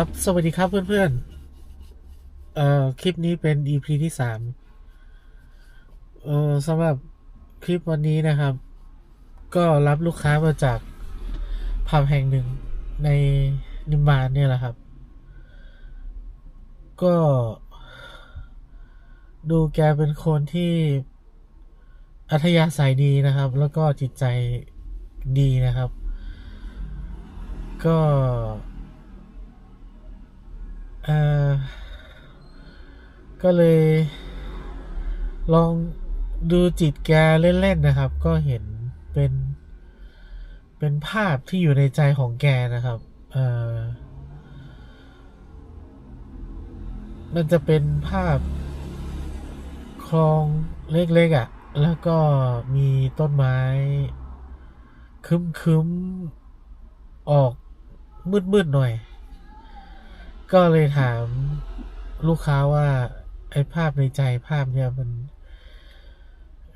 ครับ สวัสดีครับเพื่อนๆ เอ่อ คลิปนี้เป็น EP ที่สามเอ่อสำหรับคลิปวันนี้นะครับ ก็รับลูกค้ามาจากผับแห่งหนึ่งในนิมมานเนี่ยแหละครับ ก็ดูแกเป็นคนที่อัธยาศัยดีนะครับ แล้วก็จิตใจดีนะครับ ก็ เออก็เลยลองดูจิตแกเล่นๆนะครับ ก็เห็นเป็น เป็นภาพที่อยู่ในใจของแกนะครับเออมันจะเป็นภาพคลองเล็กๆอะ่ะ แล้วก็มีต้นไม้ คึ้มๆ ออกมืดๆหน่อย ก็เลยถามลูกค้าว่า ไอ้ภาพในใจภาพเนี่ยมัน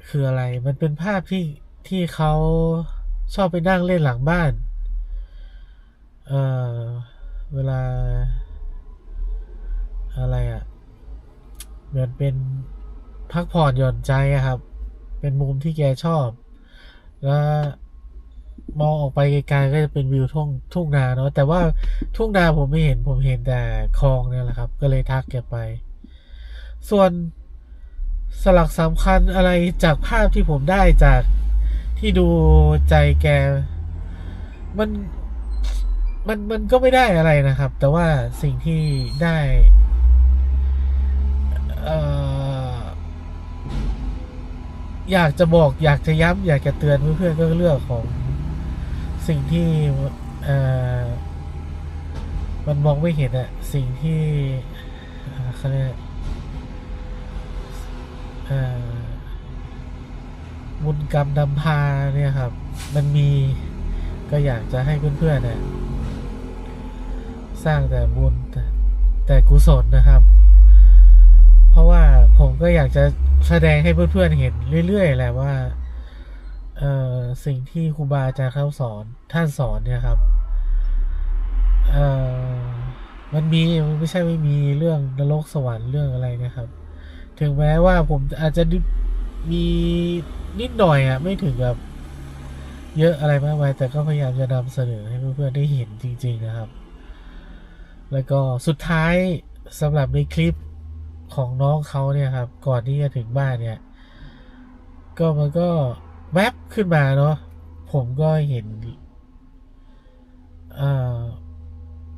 คืออะไร มันเป็นภาพที่ที่เขาชอบไปนั่งเล่นหลังบ้าน เออเวลา อะไรอะ่ะเหมือนเป็นพักผ่อนหย่อนใจอะครับ เป็นมุมที่แกชอบ แล้ว มองออกไปไกลๆก็จะเป็นวิวทุ่งทุ่งนาเนาะแต่ว่าทุ่งนาผมไม่เห็นผมเห็นแต่คลองเนี่ยแหละครับ ก็เลยทักแกไป ส่วนสลักสำคัญอะไรจากภาพที่ผมได้จากที่ดูใจแก มันมันมันก็ไม่ได้อะไรนะครับ แต่ว่าสิ่งที่ได้อ่ออยากจะบอกอยากจะย้ำอยากจะเตือนเพื่อนๆก็เรื่องของ สิ่งที่เอ่อมันมองไม่เห็นอะสิ่งที่เอ่อเขาเรียกบุญกรรมนำพาเนี่ยครับ มันมีก็อยากจะให้เพื่อนๆเนี่ยสร้างแต่บุญแต่แต่กุศลนะครับ เพราะว่าผมก็อยากจะแสดงให้เพื่อนๆเห็นเรื่อยๆแหละว่า เอ่อสิ่งที่ครูบาอาจารย์เขาสอนท่านสอนเนี่ยครับเอ่อมันมีมันไม่ใช่ไม่มีเรื่องนรกสวรรค์เรื่องอะไรนะครับ ถึงแม้ว่าผมอาจจะมีนิดหน่อยอะไม่ถึงแบบเยอะอะไรมากมายแต่ก็พยายามจะนำเสนอให้เพื่อนๆได้เห็นจริง ๆนะครับ แล้วก็สุดท้ายสำหรับในคลิปของน้องเขาเนี่ยครับ ก่อนที่จะถึงบ้านเนี่ย ก็มันก็ แวบขึ้นมาเนาะผมก็เห็น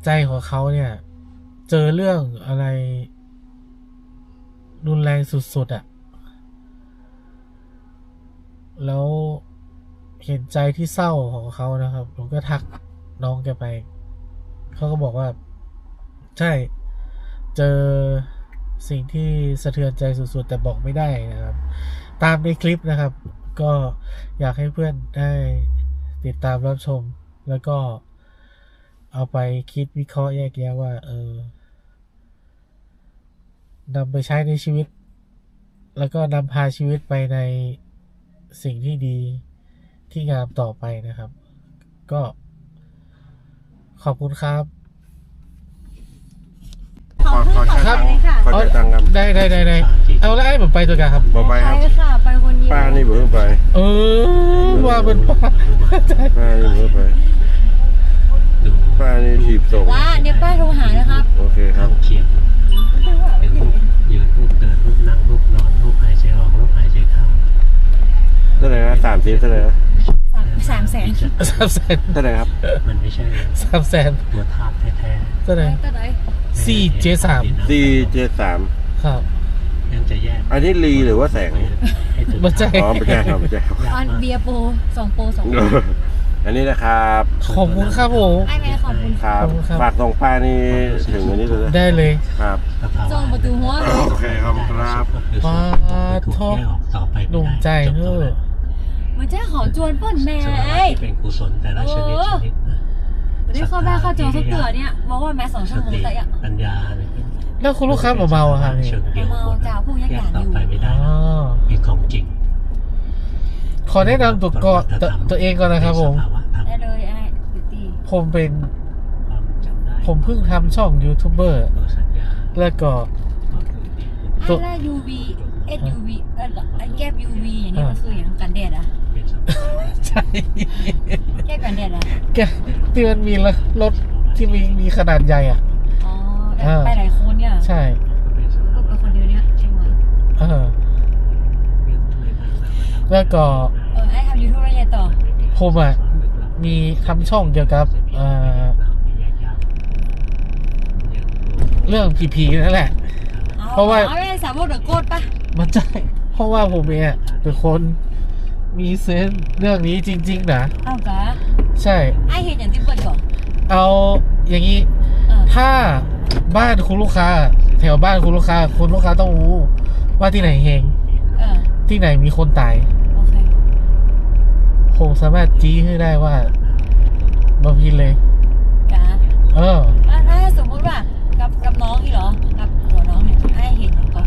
ใจของเขาเนี่ย เจอเรื่องอะไร รุนแรงสุดๆอะ่ะ แล้วเห็นใจที่เศร้าของเขานะครับ ผมก็ทักน้องแกไป เขาก็บอกว่า ใช่ เจอสิ่งที่สะเทือนใจสุดๆ แต่บอกไม่ได้นะครับ ตามในคลิปนะครับ ก็อยากให้เพื่อนได้ติดตามรับชม แล้วก็เอาไปคิดวิเคราะห์แยกแยะว่า เออนำไปใช้ในชีวิต แล้วก็นำพาชีวิตไปในสิ่งที่ดีที่งามต่อไปนะครับ ก็ขอบคุณครับขอขอใช้ครัตับงค์ขอใช้ตังค์ครับได้ได้ได้ได้เอาแล้วไอ้ผมไปตัวกันครับบอกไปครับ ไปค่ะไปคนเดียวป้านี่เบื่อไปเออว่าเป็นป้าป้านี่เบื่อไปป้านี่ถีบส่งป้าเดี๋ยวป้าโทรหานะครับ โอเคครับเขียนเป็นรูปยืนรูปเดินรูปนั่งรูปนอนรูปหายใจออกรูปหายใจเข้าเท่าไหร่นะสามสิบเท่าไหร่นะสามสามแสนสามแสนเท่าไหร่ครับ มันไม่ใช่สามแสนตัวธาตุแท้เท่าไหร่ก็เลยๆสี่เจ็ดสามสี่เจ็ดสามครับ ยังจะแยกอันนี้ลีหรือว่าแสงให้ถึงไม่ใช่อ๋อไม่ใช่ครับไม่ใช่ครับออนเบียร์โปรสองโปรสองโปรอันนี้นะครับขอบคุณครับผม ไอ้แม่ขอบคุณครับขอบคุณครับฝากส่งป้านี่ถึงอันนี้เลยนะได้เลยครับส่งประตูหัวเลยโอเคครับครับปาทอต่อไปหนุ่มใจเฮ้อมันจะขอจวนเปิ้นแม่สภาวะไอ้ที่เป็นกุศลแต่ละชนิดชนิดนะ วันนี้เข้าแม่เข้าจวนสักเตือเนี่ยบอกว่าแม่สองชั่วโมงแต่ยังปัญญาเนี่ย แล้วคุณลูกค้ามาเมาอะครับนี่เชิงเดียวเมาจ่าผู้ยักษ์แยหกยาดต่ออยู่ไปไม่ได้อ๋อเป็นของจริงขอแนะนำตัวก่อนตัวตัวเองก่อนนะครับผม เป็นสภาวะธรรมได้เลยไอ้ติตีผมเป็นความจำได้ผมเพิ่งทำช่องยูทูบเบอร์ตัวสัญญาแล้วก็ก็คือที่ตัวไอ้ล่า UV SUV เออไอ้แก้บ UV อย่างนี้มันคืออย่างกันแดดอะเป็นสำคัญใช่แก้กันแดดอะแกที่มันมีรถที่มีมีขนาดใหญ่อะ อ๋อแบบอ่าไปหลายคนเนี่ยใช่ก็เป็นสำก็คัญเป็นคนเดียวเนี่ยใช่ไหมเออเรื่องในทางนามธรรมแล้วก็เออไอ้ทำยูทูบแล้วยังไงต่อผมอะมีทำช่องเกี่ยวกับเอ่อเรื่องผีๆนั่นแหละอเพราะว่า เอาไอ้สาวกเดอะโกดปะมันใช่เพราะว่าผมเองอะเป็นคนมีเซนส์เรื่องนี้จริง ๆ นะ เอากะใช่ ไอ้เห็นอย่างที่เปิดก่อนเอาอย่างนี้ เออถ้า บ้านคุณลูกค้า แถวบ้านคุณลูกค้าคุณลูกค้าต้องรู้ว่าที่ไหนเฮงเออที่ไหนมีคนตายโอเคผมสามารถจี้ให้ได้ว่าบางพีเลยกะเออ อะถ้าสมมุติว่ากับกับน้องนี่เหรอกับหัวน้องเนี่ยไอ้เห็นอย่างก่อน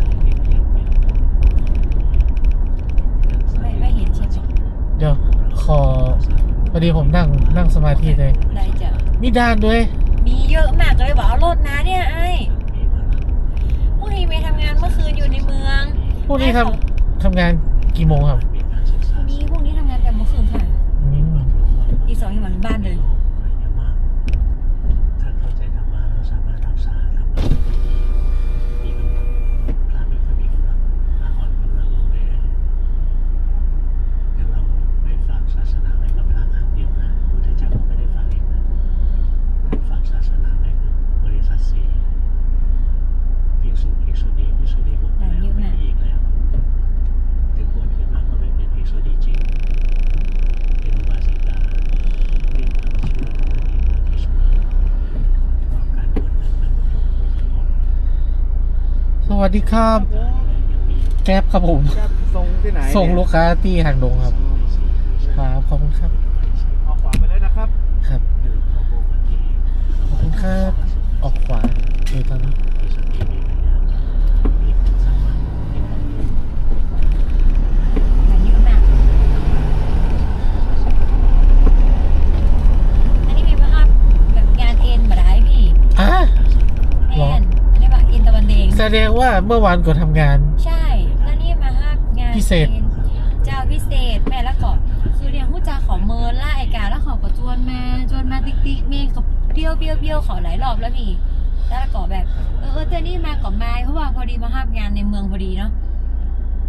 ไม่ไม่เห็นใช่ไหมเดี๋ยวขอพอดีผมนั่งนั่งสมาธิเลยได้จ้ะมีด้านด้วยมี เยอะมากเลยบอกเอารถนะเนี่ยไอ้พรุ่งนี้ไปทำงานเมื่อคืนอยู่ในเมืองพวกนี้ทำทำงานกี่โมงครับ ดีครับยังมีแก๊บครับผมครับส่งที่ไหนส่งลูกค้าที่ทางดงครับครับขอบคุณครับออกขวาไปเลยนะครับครับให้หลวงพ่อโบวันที่ขอบคุณครับออกขวาเออตอนนี้ มีสติมีปัญญามีความสามารถมีความรู้ งานเยอะมาก อันนี้มีภาพแบบงานเอ็นแบบไหนพี่ อะ แอนอันนี้แบบเอ็นตะวันแดงแสดงว่าเมื่อวานก็ทำงาน ใช่แล้วนี่มาห้างานพิเศษอ็นเจ้าพิเศษแม่แล้วก็คือเนี่ยหู้จาขอเมินล่าไอกาแล้วเขาก็จวนมาจวนมาติ๊กติ๊กเมงกับเบี้ยวเบี้ยวเบี้ยวขอหลายรอบแล้วพี่แล้วก็แบบเออเออเจนี่มาก่อนมาเพราะว่าพอดีมาห้างานในเมืองพอดีเนาะ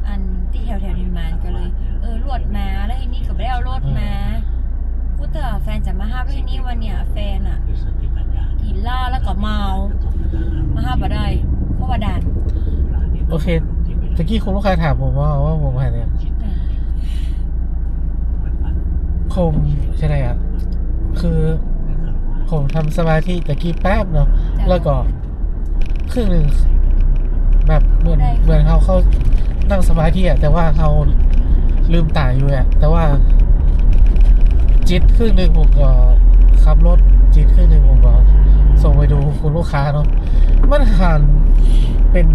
อันที่แถวแถวนิมมานก็เลย เออรวดมาแล้วทีนี้ก็ไม่ได้เอารถมาพูดเถอะแฟนจะมาห้ามแล้วทีนี้วันเนี้ยแฟนอะมีสติปัญญากินเหล้าแล้วก็เมามาห้ามมาได้เพ ราะว่าดันโอเคตะกี้คุณลูกค้าถามผมว่าว่าผมหาเนี่ยอืมคมใช่ไหมอะคือผมทำสมาธิตะกี้แป๊บเนาะแล้วก็ครึ่งหนึ่งแบบเหมือนเหมือนเขาเข้านั่งสมาธิอะแต่ว่าเขาลืมตาอยู่อะแต่ว่า จิตครึ่งหนึ่งผมก็ขับรถจิตครึ่งหนึ่งผมก็ส่งไปดูคุณลูกค้าเนาะมันหัน เป็น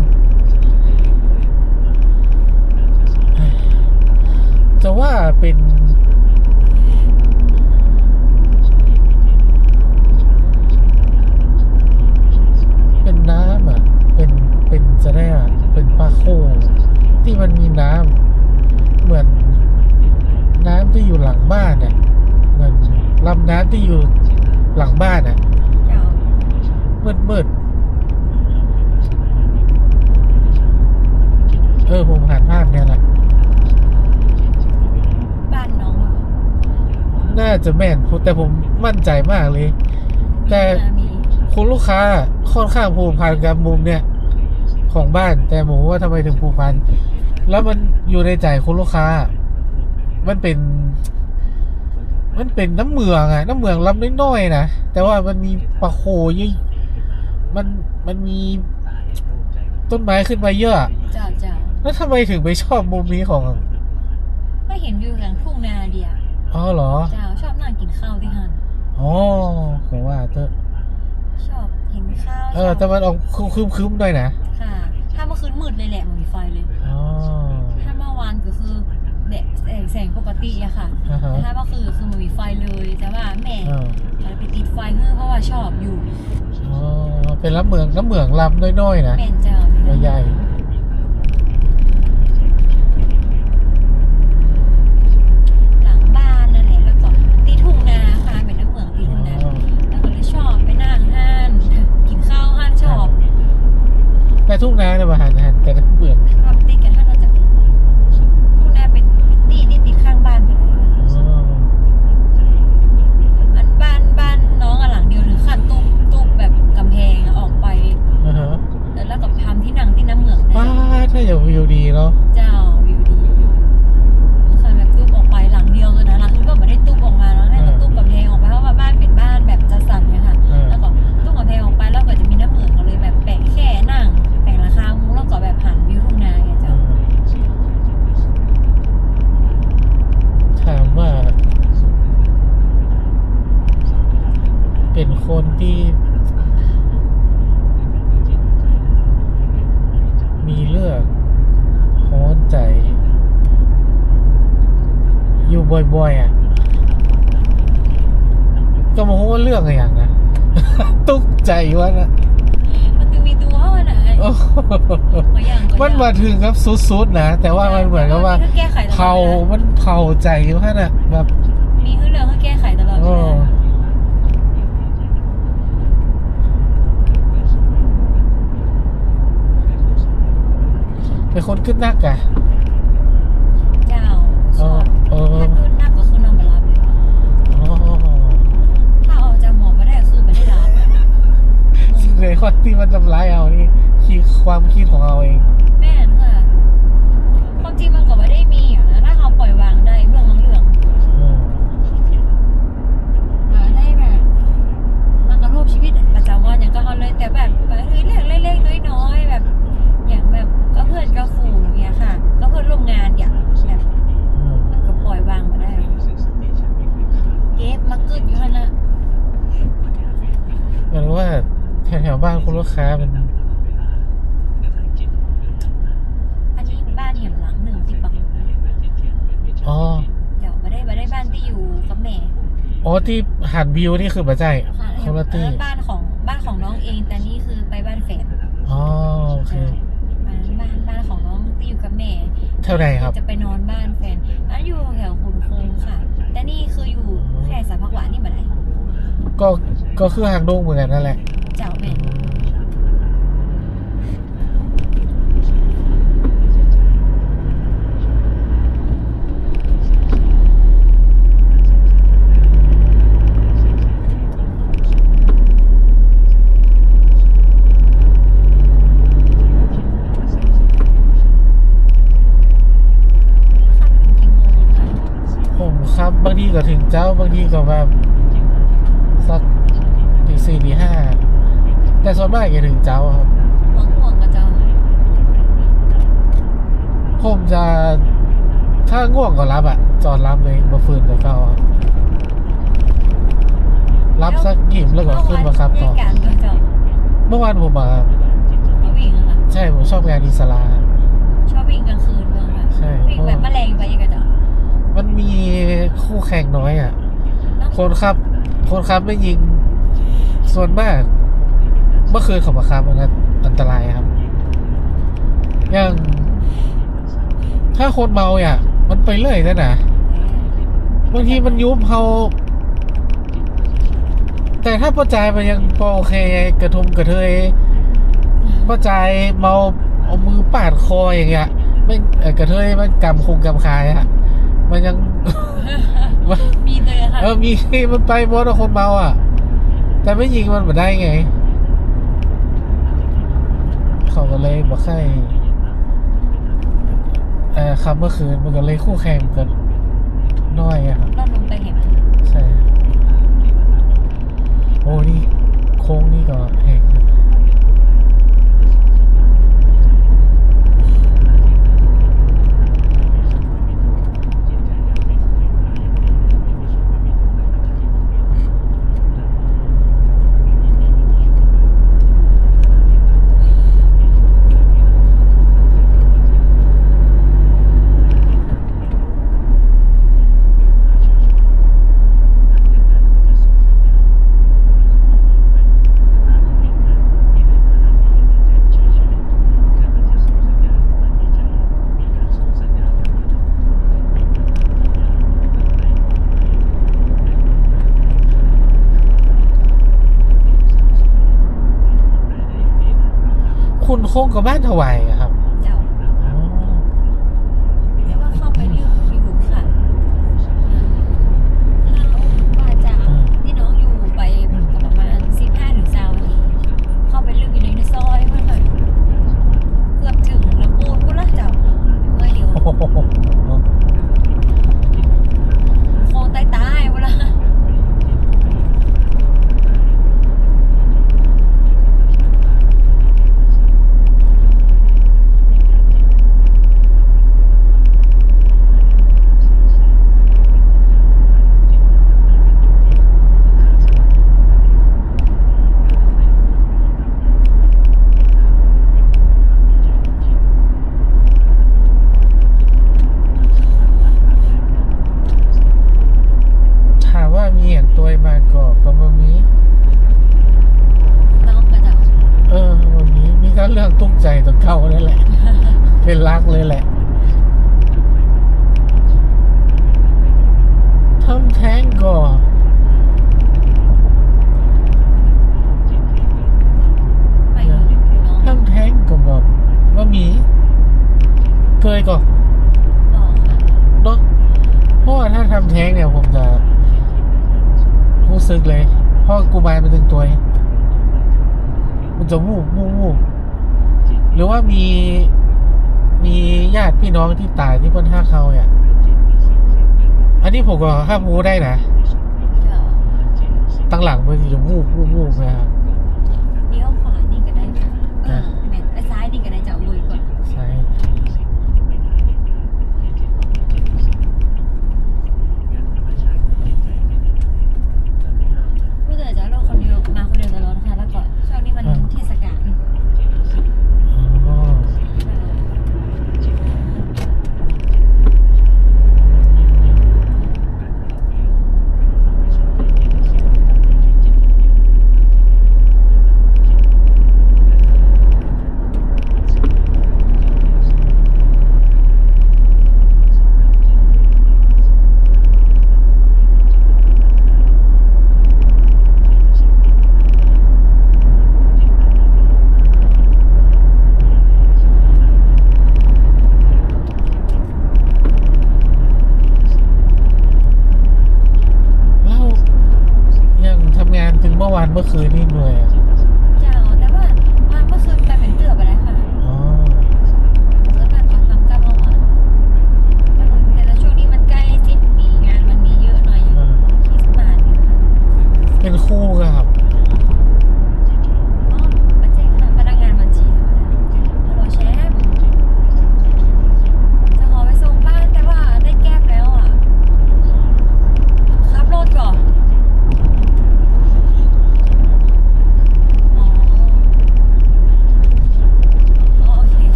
จะว่าเป็นเป็นน้ำอะเป็นเป็นจะ จะแม่นแต่ผมมั่นใจมากเลย แต่มีคุณลูกค้าค่อนข้างผูกพันกับมุมเนี่ยของบ้าน แต่ผมว่าทำไมถึงผูกพัน แล้วมันอยู่ในใจคุณลูกค้า มันเป็น มันเป็นน้ำเมืองอะน้ำเมืองลำน้อยๆนะแต่ว่ามันมีปลาโคเยอะมันมันมีต้นไม้ขึ้นมาเยอะอะเจ้าเจ้าแล้วทำไมถึงไปชอบมุมนี้ของ ไม่เห็นวิวแห่งทุ่งนาเดีย อ๋อเหรอ เจ้าชอบนั่งกินข้าวที่หันอ๋อผมว่าเตอะชอบเห็นข้าวเออ แต่มันออกคึมๆหน่อยนะ ค่ะ ถ้าเมื่อคืนมืดเลยแหละมันมีไฟเลย อ๋อ ถ้าเมื่อวานก็คือแดดแสงแสงปกติอะค่ะอ่าฮะแต่ถ้าก็คือคือมันมีไฟเลย แต่ว่าแม่อ่าเราไปติดไฟเพื่อเพราะว่าชอบอยู่ อ๋อ เป็นน้ำเหมืองน้ำเหมืองลำน้อยๆนะแม่นเจ้าใหญ่ หลังบ้านนั่นแหละแล้วก็ตีทุ่งนาค่ะเป็นน้ำเหมืองตี ๆ ทุ่งนา อ๋อ แล้วก็เลยชอบไปนั่งห้านกินข้าวห้านชอบ แต่ทุ่งนาเนี่ยมาหันหันแต่น้ำเหมืองทำติดกันห้านเราจากทุ่งนาเป็นเป็นตีที่ติดข้างบ้านไปเลยอ๋ออันบ้านบ้านน้องอะหลังเดียวถึงขั้นตุ๊บตุ๊บแบบกำแพงอะออกไปอ่าฮะแล้วแล้วก็ทำที่นั่งที่น้ำเหมืองเนี่ว้ายถ้าอย่างวิวดีเนาะ เจ้าวิวดีถึงขั้นแบบตุ๊บออกไปหลังเดียวเลยนะหลังอื่นก็ไม่ได้ตุ๊บออกมาแล้วเนี่ยก็ตุ๊บกำแพงออกไปเพราะว่าบ้านเป็นบ้านแบบจัดสรรเนี่ยค่ะ อ่า แล้วก็ตุ๊บกำแพงออกไปแล้วก็จะมีน้ำเหมืองก็เลยแบบแปะแค่นั่งแปะราคามุ้งแล้วก็แบบหันวิวทุ่งนาไงเจ้า ถามว่า เป็นคนที่ มีเลือกฮ้อนใจ อยู่บ่อยๆอะ ก็มาพูดว่าเรื่องอะไรอย่างนะ ตุกใจวะนะมันคือมีตัวว่าไหนโอ้โหมาอย่างมันมาถึงครับสุดๆนะ แต่ว่ามันเหมือนกับว่าแก้ไขตลอดเผา มันเผาใจวะน่ะแบบ มีเรื่องให้แก้ไขตลอดเว โอ้ ลา เป็นคนขึ้นนักอะเจ้าชอบเออถ้าขึ้นหนักก็คือนอนมารับเลยอ๋อถ้าออกจากหมอไม่ได้ก็คือไม่ได้รับในคนที่มันทำร้ายเอานี่คิดความคิดของเราเอง แม่นค่ะความจริงมันก็ไม่ได้มีอยู่นะ ถ้าเขาปล่อยวางได้เรื่องของเรื่อง อืม อ่าได้แบบมันกระทบชีวิตประจำวันอย่างก็เขาเลย แต่แบบเฮ้ยเรื่องเล็กๆน้อยๆแบบ อย่างแบบก็เพื่อนก็ฝูงอย่างเงี้ยค่ะ ก็เพื่อนร่วมงานอย่างแบบ อืม มันก็ปล่อยวางมาได้ เก็บมาเกิดอยู่ฮะนะ เหมือนว่าแถวๆบ้านคุณลูกค้ามัน อันนี้บ้านเหี่ยมหลังหนึ่งที่ปัง อ๋อ เดี๋ยวมาได้มาได้บ้านที่อยู่กับแม่ อ๋อ ที่หันวิวนี่คือปัจจัยค่ะคนละที่เออบ้านของบ้านของน้องเอง แต่นี่คือไปบ้านแฟนอ๋อโอเคบ้านบ้านบ้านของน้องที่อยู่กับแม่ เท่าไหร่ครับ จะไปนอนบ้านแฟนอันอยู่แถวคุณคงค่ะ แต่นี่คืออยู่แค่สามพักหวานนี่มาไหนก็ก็คือหางดงเหมือนกันนั่นแหละ เจ้าแม่ นี่ค่ะถึงกี่โมงคะ ผมครั บบางทีก็ถึงเจ้าบางทีก็แบบสักตีสี่ตีห้าแต่ส่วนมากจะถึงเจ้าครับห่วงห่วงๆก็จะผมจะถ้าง่วงก็รับอะจอดรับเลยมาฝืนกับเขาอะรับสักหยิบแล้วก็ขึ้นมาครับต่อเมื่อวานเรียกการก็จะเมื่อวานผมมามาวิ่งอะค่ะใช่ผมชอบงานอิสระชอบวิ่งกลางคืนเมืองค่ะใช่วิ่งแบบแมลงไปก็จะ มันมีคู่แข่งน้อยอะแล้วคนครับ คนครับไม่ยิง ส่วนมาก เมื่อคืนเขามาครับมันนอันตรายครับ อย่าง ถ้าคนเมาอะ มันไปเรื่อยนะนะบางทีมันยุบเขาแต่ถ้าประจายมันยังพอโอเคกระทมกระเทยประจายเมาเอามือปาดคออย่างเงี้ยไม่เอ่อกระเทยมันกำคงกำคายอะ มันยังมันมีเลยอะค่ะเออมีมันไปหมดอะคนเมาอะ แต่ไม่ยิงมันมาได้ไง เขาก็เลยบอกให้เอ่อคำเมื่อคืนมันก็เลยคู่แข่งกันน้อยอะครับเราลงไปเห็น ใช่ โอ้นี่โค้งนี่ก็แหง คงกับบ้านถวายครับ Tango. ทำแทงก็แบบว่ามีเคยก็เนาะเพราะว่าถ้าทำแทงเนี่ยผมจะรู้สึกเลยเพราะกูบายมันถึงตัวมันจะวูบวูบวูบหรือว่ามีมีญาติพี่น้องที่ตายที่บนห้าเขาเนี่ย อันนี้ผมก็ห้ามวูได้นะ ตั้งหลังมันจะวูบวูบวูบนะครับ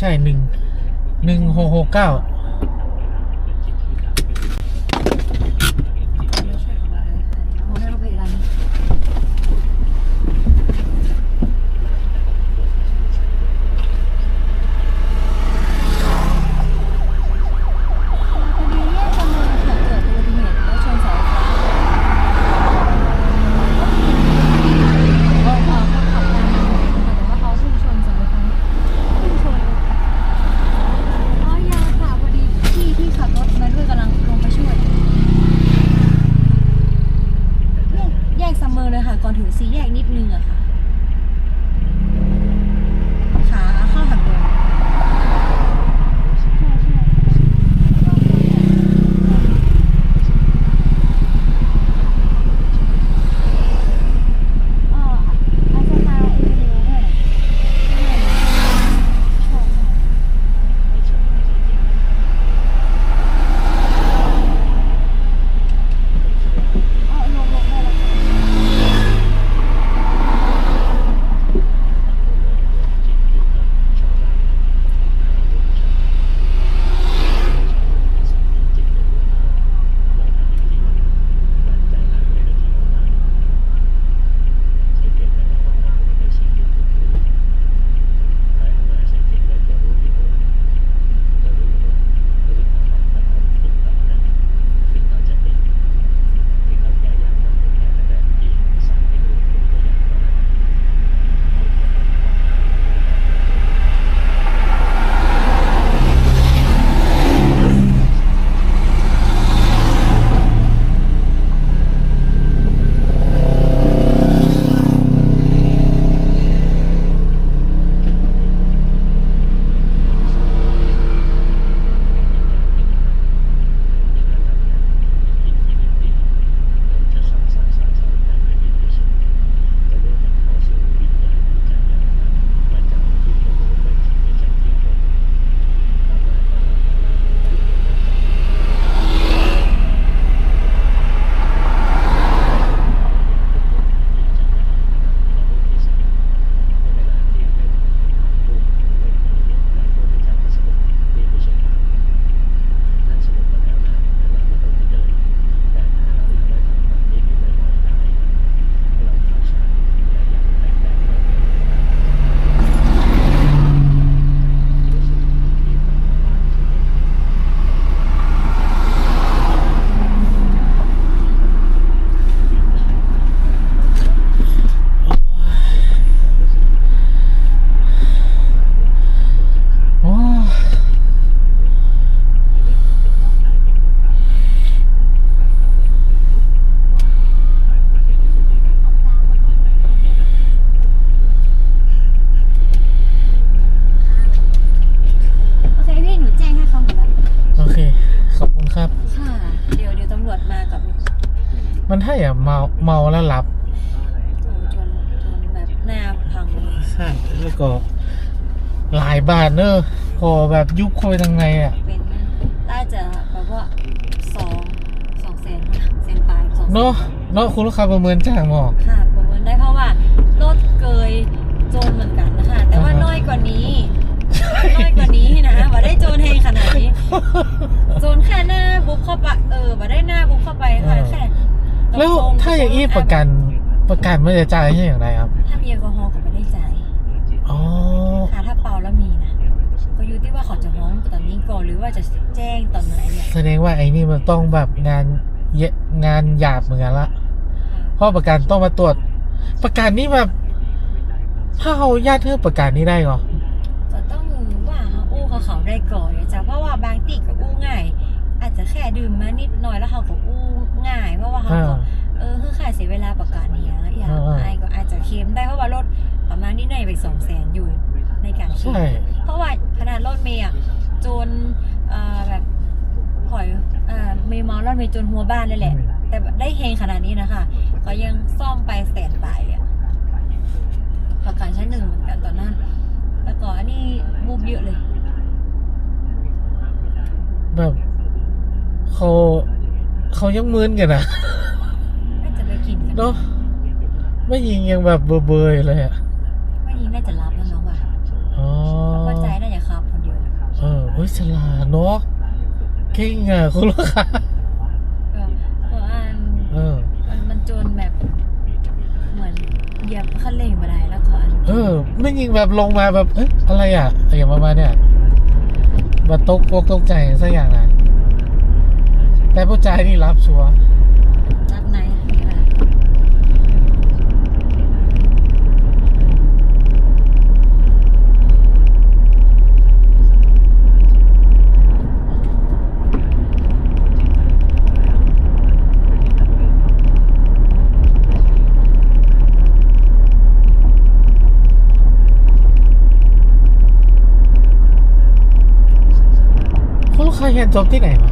ใช่หนึ่งหนึ่งหกหกเก้า บาทเนอะพอแบบยุบเข้าไปทางในอะเป็นน่าจะแบบว่าสองสองแสนแสนปลายสองแสนเนาะเนาะคุณลูกค้าประเมินจ้างหมอก ค่ะประเมินได้เพราะว่ารถเกยโจรเหมือนกันนะคะ แต่ว่าอ่าฮะ น้อยกว่านี้ น้อยกว่านี้นะว่าได้โจรเฮงขนาดนี้ โจรแค่หน้าบุ๊กเข้าไปเออว่าได้หน้าบุ๊กเข้าไปค่ะแค่ตรงแล้วตรงถ้าอย่างนี้ประกันประกันไม่จะจ่ายให้อย่างไรครับ ว่าจะแจ้งตอนไหนเนี่ยแสดงว่าไอ้นี่มันต้องแบบงานเยะงานหยาบเหมือนกันละเพราะประกันต้องมาตรวจ ประกันนี่แบบถ้าเอาญาติเธอประกันนี่ได้เหรอจะต้องว่าเขาอู้เขาเขาได้ก่อนเนี่ยจ้ะเพราะว่าบางตีก็อู้ง่าย อาจจะแค่ดื่มมานิดหน่อยแล้วเขาก็อู้ง่ายเพราะว่าเขาก็อ่าเออคือค่าเสียเวลาประกันเนี่ยอย่างอ่าไอก็อาจจะเคลมได้เพราะว่ารถประมาณนี้หน่อยไปสองแสนอยู่ในการเคลใช่มเพราะว่าขนาดรถเมย์อะโจรเอ่อแบบหอยเอ่อเมย์เมารถเมย์จนหัวบ้านเลยแหละ แต่แบบได้เฮงขนาดนี้นะคะก็ยังซ่อมไปแสนปลายเลยอะประกันชั้นหนึ่งเหมือนกันตอนนั้น แต่ก่อนอันนี้บูบเยอะเลย แบบเขาเขายังมึนกันนะน่าจะไปกินกันเนาะไม่ยิงยังแบบเบอร์เบอร์เลยอะไม่นี้น่าจะรับ ฮ้ยฉลาดเนาะเก่งอะคุณลูกค้าก็เพราะอันเออมันมันโจนแบบ เหมือนเหยียบคันเร่งมาได้แล้วก็อันเออไม่ยิงแบบลงมาแบบเอ้ยอะไรอะอย่างประมาณเนี้ยแบบตกอกตกใจสักอย่างนะแต่ผู้ชายนี่รับชัวร์ เคยเห็นศพที่ไหนวะ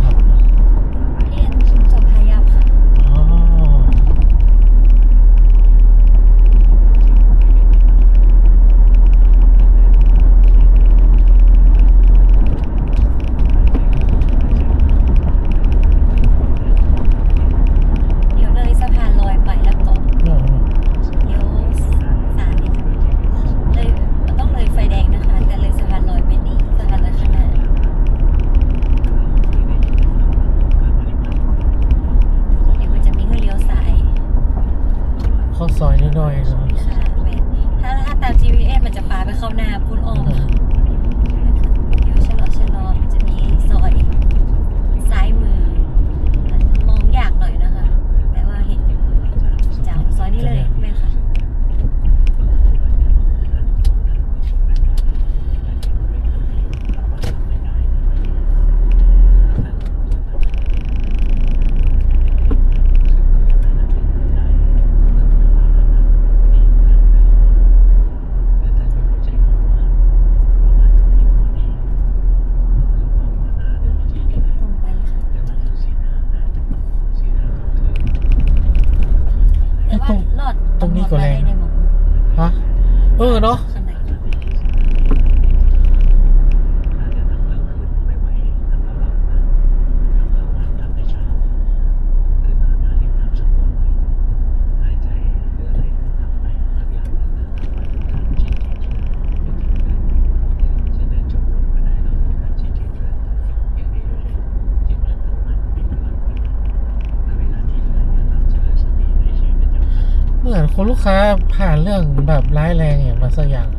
คุณลูกค้าผ่านเรื่องแบบร้ายแรงอย่างมาสักอย่างอค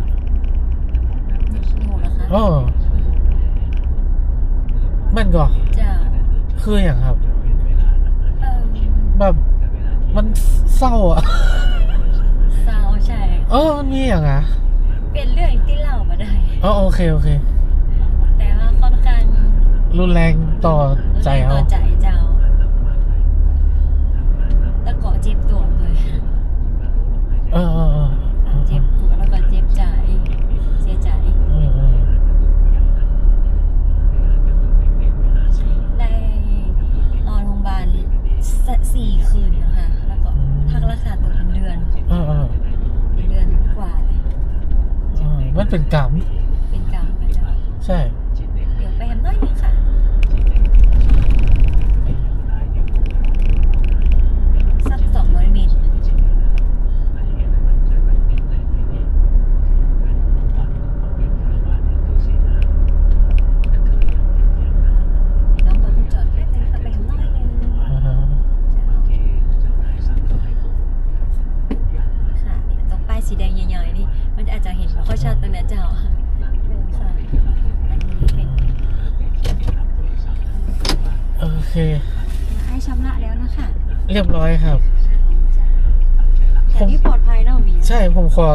โอ้มันก็จคืออย่างครับแบบมันเศร้าอะเศร้าใช่เออมันมีอย่างอะเป็นเรื่องที่เล่ามาได้อ๋อโอเคโอเค แต่ว่าค่อนข้างรุนแรงต่อใจเอา ต่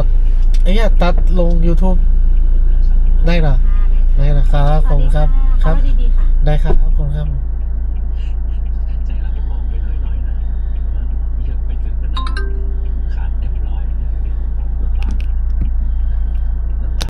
ดไอ้เนี่ยตัดลง YouTube ได้หรอได้หรอครับขอบคุณครับ ครับได้ครับขอบคุณครับ